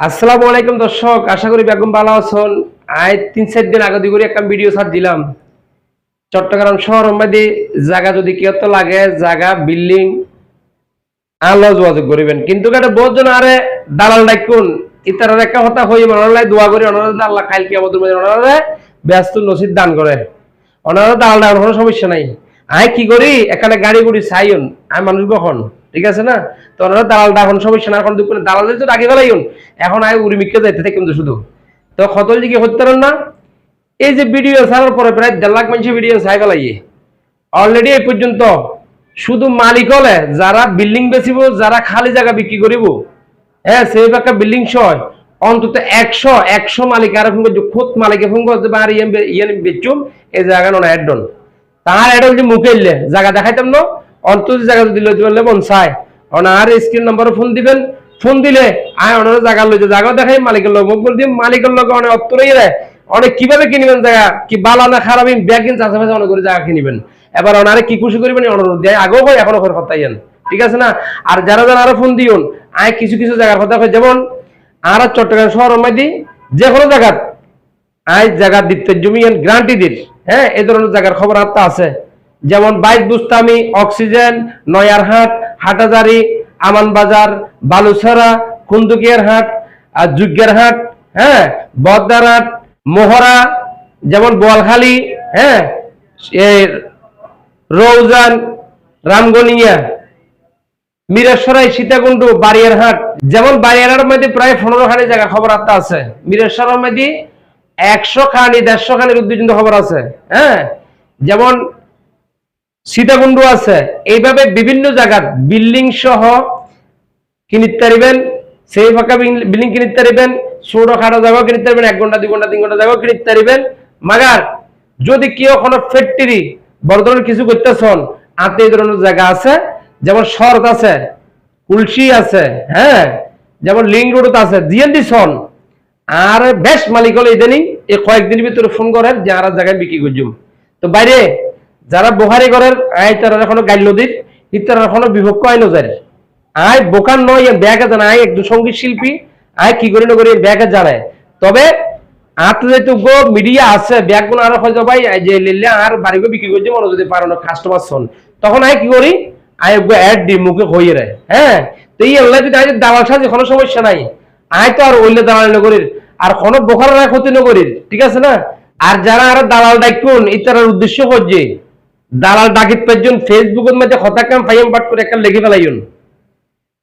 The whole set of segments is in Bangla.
আসসালামু আলাইকুম দর্শক, আশা করি বেগম ভালো আছেন। আয় তিন, চার দিন আগে করে একটা ভিডিও ছাড় দিলাম। চট্টগ্রাম শহর মধ্যে জায়গা যদি কেউ তো লাগে, জায়গা বিল্ডিং আলো যোগাযোগ করিবেন। কিন্তু বহুজন আরে দালাল ডাকুন ইতার একটা কথা হই অনারাই দোয়া করি অনারা আল্লাহ খাইল কি আমাদের মধ্যে অনারা ব্যস্ত নসিব দান করে। অনারা দালাল ডাকুন কোনো সমস্যা নাই। আয় কি করি, এখানে গাড়ি গুড়ি চাইন আমি মানুষ কখন ঠিক আছে না? তো ওনারা দালাল ডাকুন সমস্যা না, এখন দুঃখ নেই। দালাল তো আগে গেলাইন এখন আয় উড়ি মিটকে যাইতে থাকে কিন্তু শুধু। তো খতল দিকে হতে পারেন না। এই যে ভিডিও ছাড়ার পরে প্রায় দেড় লাখ মানুষের ভিডিও চাই গেলাইয়ে অলরেডি এই পর্যন্ত শুধু মালিক হলে যারা বিল্ডিং বেচিব, যারা খালি জায়গা বিক্রি করিব হ্যাঁ সেই একটা বিল্ডিং সহ অন্তত একশো একশো মালিক আর ফোন করছে খুদ মালিকে ফোন করতে পারে ইয়ে ইয়ে বেচুম, এই জায়গা নয় অ্যাডন তার অ্যাডল যে মুখে জায়গা দেখাইতাম না অন্তত জায়গা যদি লইতে পারলে মন চায় ওনার স্ক্রিন নাম্বারে ফোন দিবেন। ফোন দিলে আয় ওনার জায়গা লইতে। জায়গা দেখাই মালিকের লোক। মুখ বল দিন মালিকের লোক অনেক অত্ত রয়ে অনেক কীভাবে কিনবেন জায়গা? কি বালা না খারাপ? ব্যাগ কিন চাষাবাসে অনেক করে জায়গা কিনবেন। এবার ওনারে কি খুশি করবেন? অনুরোধ দেয়। আগেও ভাই এখনও করে কথা ইয়েন। ঠিক আছে না? আর যারা যারা আরও ফোন দিউন আয় কিছু কিছু জায়গার কথা যেমন, আর চট্টগ্রাম শহরের মধ্যে যে কোনো জায়গা আজ জায়গা দিতে জমি গ্রান্টি দিল হ্যাঁ এই ধরনের জায়গার খবর হাতটা আছে। যেমন বাইক বুস্তামি, অক্সিজেন নয়ারহাট হাটাজারি, আমান বাজার, বালুছড়া কুন্দুকিয়ার হাট, আর যুগ্যের হাট হ্যাঁ বদ্দারহাট মোহরা, যেমন বোয়ালখালী হ্যাঁ রৌজান, রামগনিয়া, মিরেশ্বরাই সীতাকুণ্ডু বাড়িয়ারহাট যেমন বাড়িয়ারহাটের মধ্যে প্রায় পনেরো খানি জায়গা খবর আত্মা আছে। মিরেশ্বরের মধ্যে একশো খানি, দেড়শো খানির উদ্যোজিত খবর আছে। হ্যাঁ যেমন সীতাকুণ্ডু আছে। এইভাবে বিভিন্ন জায়গার বিল্ডিং সহ কিনিতে পারিবেন, সেই ফাঁকা বিল্ডিং কিনিতে পারিবেন, ছোট খাটো জায়গাও কিনিতে পারিবেন, এক ঘণ্টা, দুই ঘণ্টা, তিন ঘণ্টা জায়গাও কিনিতে পারিবেন। মাগার, যদি কেউ কোনো ফ্যাক্টরি বড় ধরনের কিছু করতেছন, আতে এই ধরনের জায়গা আছে, যেমন শরৎ আছে কুলসি আছে হ্যাঁ যেমন লিঙ্ক রোড আছে জিএনডি সন আর বেশ মালিক হলে ইদানিং, এই কয়েকদিন ভিতরে ফোন করেন যে আর জায়গায় বিক্রি করছুম তো বাইরে যারা বোহারি করেন আয় তারা এখনও গাইল নদীর ইত্যারা এখনও বিভক্ত আইন যায় আয় বোকার নয় ব্যাগে জানে আয় একদম সংগীত শিল্পী আয় কি করি না করি ব্যাগে জানে। তবে গো মিডিয়া আছে, ব্যাগগুলো আরও হয়তো ভাই যে লিলে আর বাড়ি গো বিক্রি করছে, মনে যদি পারো না কাস্টমার শোন তখন আয় কি করি আয় অ্যাড দি মুখে হয়ে রে হ্যাঁ? তো এই আল্লাহ যদি আয় দাওয়ার সাথে কোনো সমস্যা নাই। আয় তো আর ওইলে দালাল নগরীর আর কোনো বোখার ক্ষতি নগরীর ঠিক আছে না? আর যারা আর দালাল ডাকুন ইতার উদ্দেশ্য হচ্ছে দালাল ডাকিত পাঁচজন ফেসবুকের মধ্যে হতা কাম ফাইম পাট করে একটা লেগে ফেলাইন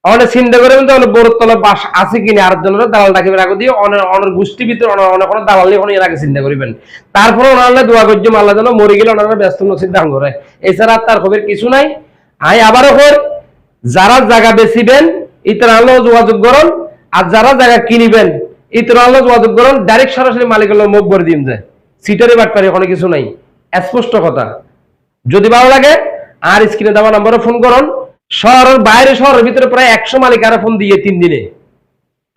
অনেক চিন্তা করবেন তো অনেক বড় তলা বাস আছে কিনা আর জন্য দালাল ডাকিবে রাখো দিয়ে অনেক অনেক গোষ্ঠী ভিতরে অনেক অনেক কোনো দালাল কোনো এর আগে চিন্তা করবেন। তারপরে ওনারা দোয়া করছে আল্লাহ যেন মরে গেলে ওনারা ব্যস্ত দান করে। এছাড়া তার খবর কিছু নাই। আই আবারও কর যারা জায়গা বেচিবেন ইতর আল্লাহ যোগাযোগ করুন, আর যারা জায়গা কিনিবেন ইতর আল্লাহ যোগাযোগ করুন ডাইরেক্ট সরাসরি মালিকের লোক মুখ ভরে দিন যায় সিটারে বাট পারে ওখানে কিছু নাই। স্পষ্ট কথা। যদি ভালো লাগে, আর স্ক্রিনে দেওয়া নম্বরে ফোন করুন। শহরের বাইরে শহরের ভিতরে প্রায় একশো মালিক আরও ফোন দিয়ে তিন দিনে।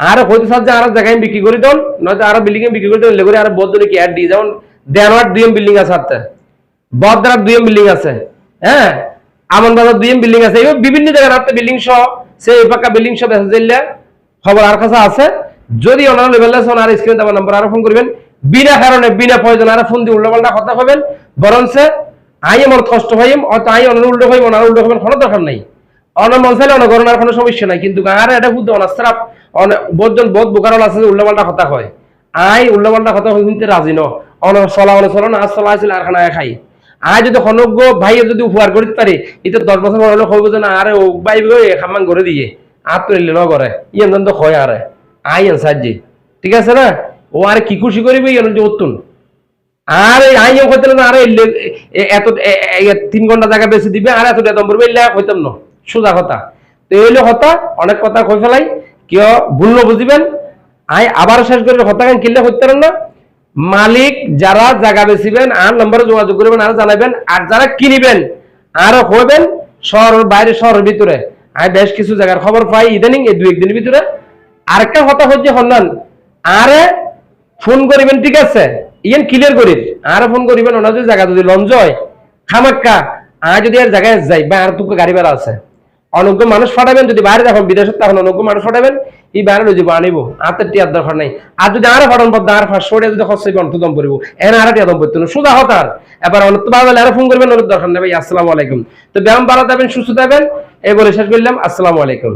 আর হইতে সাহায্যে আর জায়গায় বিক্রি করে দেন, নয়তো আরও বিল্ডিং বিক্রি করে দেন লেগুরে আর বদলে কি অ্যাড দিয়ে যেমন দেওয়ার দুইম বিল্ডিং আছে হাতে। বদরার দুইম বিল্ডিং আছে হ্যাঁ? আমন বাজার দুইম বিল্ডিং আছে। এইভাবে বিভিন্ন জায়গায় হাতে বিল্ডিং সহ, সেই পাকা বিল্ডিং সহ বেসা দিলে খবর আর কাছে আছে। যদি ওনারা লেভেল আছে আর স্ক্রিনে দেওয়া নাম্বার আরও ফোন করবেন। বিনা কারণে, বিনা প্রয়োজন আর ফোন দিয়ে উল্টো কথা হবেন বরঞ্চ আই আমার কষ্ট হইম, অত আই অনার উল্টো হইম, অনার উল্টো হইবেন কোনো দরকার নাই। অনার মন চাইলে অনার করার কোনো সমস্যা নাই, কিন্তু আর এটা বুদ্ধ অনাস্ত্রাপ বহুজন বহুত বোকারল আছে যে উল্টো পাল্টা কথা হয় আই উল্টো পাল্টা কথা হইতে রাজি ন অনার চলা অনার চলা না, চলা আছিল আর খানা খাই। আই যদি হনজ্ঞ ভাই যদি উপহার করিতে পারে এটা দশ বছর বড় লোক হইব যে না, আরে ও ভাই খামান করে দিয়ে আর তো এলে ন করে ইয়ে তো হয় আরে, আই এন সাহায্যে ঠিক আছে না? ও আর কি খুশি করিবে ইয়ে যে আর এই হইতে না আর এত তিন ঘণ্টা জায়গা বেশি দিবে, আর এত বেতন পড়বে এলে হইতাম না। সোজা কথা। তো এই হইল কথা অনেক কথা কই ফেলাই কেউ ভুল বুঝিবেন। আই আবার শেষ কথা কেন কিনলে হইতে না। মালিক যারা জায়গা বেচিবেন, আর নম্বরে যোগাযোগ করবেন, আর জানাবেন আর যারা কিনিবেন আরও হইবেন শহর বাইরে, শহরের ভিতরে। আমি বেশ কিছু জায়গার খবর পাই, ইদানিং এই দুই একদিনের ভিতরে। আরেকটা কথা হচ্ছে হন্নান, আরে ফোন করিবেন, ঠিক আছে? ইয়েন ক্লিয়ার করির আর ফোন করিবেন যদি জায়গা যদি লঞ্চ হয়। খামাক্কা আর যদি আর জায়গায় যাই, বা আর তুকে গাড়ি আছে। মানুষ ফাটাবেন, যদি বাইরে দেখুন বিদেশে তখন মানুষ ফাটাবেন। ই বাইরে আনিব হাতের টিয়ার দরকার নাই। আর যদি আরে ফাটন, পদ্মা আর ফাঁস সরে যদি খরচ অন্ত দম পড়িব। এখানে আর টিয়া দম সুদা হতার এবার অনেক ভালো আরও ফোন করবেন ওর দরকার নেই। আসসালামু আলাইকুম। তো ব্যায়াম ভালো দেবেন সুস্থ দেবেন এই বলে শেষ করলাম। আসসালামু আলাইকুম।